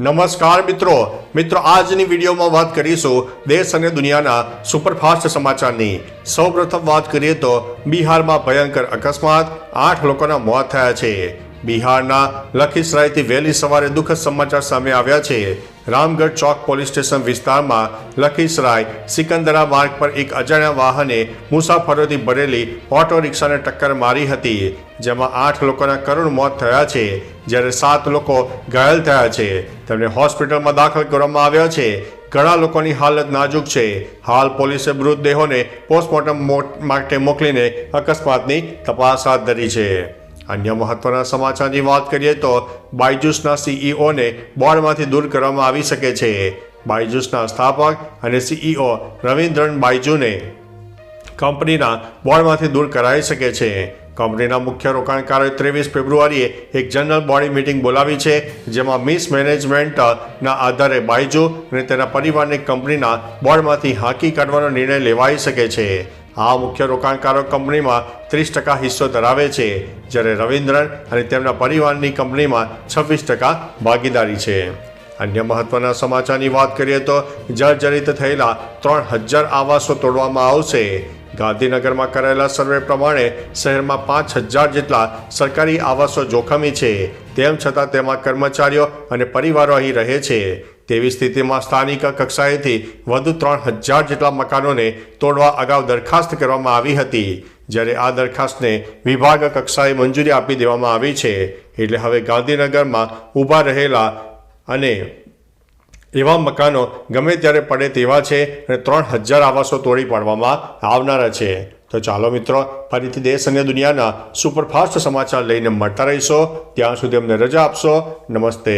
નમસ્કાર મિત્રો. મિત્રો, આજની વિડીયોમાં વાત કરીશું દેશ અને દુનિયાના સુપરફાસ્ટ સમાચારની. સૌપ્રથમ વાત કરીએ તો બિહારમાં ભયંકર અકસ્માત, આઠ લોકોના મોત થયા છે. બિહારના લખીસરાયથી વહેલી સવારે દુઃખદ સમાચાર સામે આવ્યા છે. રામગઢ ચોક પોલીસ સ્ટેશન વિસ્તારમાં લખીસરાય સિકંદરા માર્ગ પર એક અજાણ્યા વાહને મુસાફરોથી ભરેલી ઓટો રિક્ષાને ટક્કર મારી હતી, જેમાં આઠ લોકોના કરુણ મોત થયા છે, જ્યારે સાત લોકો ઘાયલ થયા છે. તેમને હોસ્પિટલમાં દાખલ કરવામાં આવ્યા છે. ઘણા લોકોની હાલત નાજુક છે. હાલ પોલીસે મૃતદેહોને પોસ્ટમોર્ટમ માટે મોકલીને અકસ્માતની તપાસ હાથ ધરી છે. અન્ય મહત્વના સમાચારની વાત કરીએ તો બાયજુસના સીઈઓને બોર્ડમાંથી દૂર કરવામાં આવી શકે છે. બાયજુસના સ્થાપક અને સીઈઓ રવિન્દ્રન બાયજુને કંપનીના બોર્ડમાંથી દૂર કરાઈ શકે છે. કંપનીના મુખ્ય રોકાણકારોએ ત્રેવીસ ફેબ્રુઆરીએ એક જનરલ બોડી મિટિંગ બોલાવી છે, જેમાં મિસ મેનેજમેન્ટના આધારે બાયજુ અને તેના પરિવારને કંપનીના બોર્ડમાંથી હાંકી કાઢવાનો નિર્ણય લેવાઈ શકે છે. આ મુખ્ય રોકાણકારો કંપનીમાં ત્રીસ ટકા હિસ્સો ધરાવે છે, જ્યારે રવિન્દ્રન અને તેમના પરિવારની કંપનીમાં છવ્વીસ ટકા ભાગીદારી છે. અન્ય મહત્વના સમાચારની વાત કરીએ તો જર્જરિત થયેલા ત્રણ હજાર આવાસો તોડવામાં આવશે. ગાંધીનગરમાં કરાયેલા સર્વે પ્રમાણે શહેરમાં પાંચ હજાર જેટલા સરકારી આવાસો જોખમી છે. તેમ છતાં તેમાં કર્મચારીઓ અને પરિવારો અહીં રહે છે. તેવી સ્થિતિમાં સ્થાનિક કક્ષાએથી વધુ ત્રણ હજાર જેટલા મકાનોને તોડવા અગાઉ દરખાસ્ત કરવામાં આવી હતી, જ્યારે આ દરખાસ્તને વિભાગ કક્ષાએ મંજૂરી આપી દેવામાં આવી છે. એટલે હવે ગાંધીનગરમાં ઊભા રહેલા અને એવા મકાનો ગમે ત્યારે પડે તેવા છે અને ત્રણ હજાર આવાસો તોડી પાડવામાં આવનારા છે. તો ચાલો મિત્રો, ફરીથી દેશ અને દુનિયાના સુપરફાસ્ટ સમાચાર લઈને મળતા રહીશો. ત્યાં સુધી અમને રજા આપશો. નમસ્તે.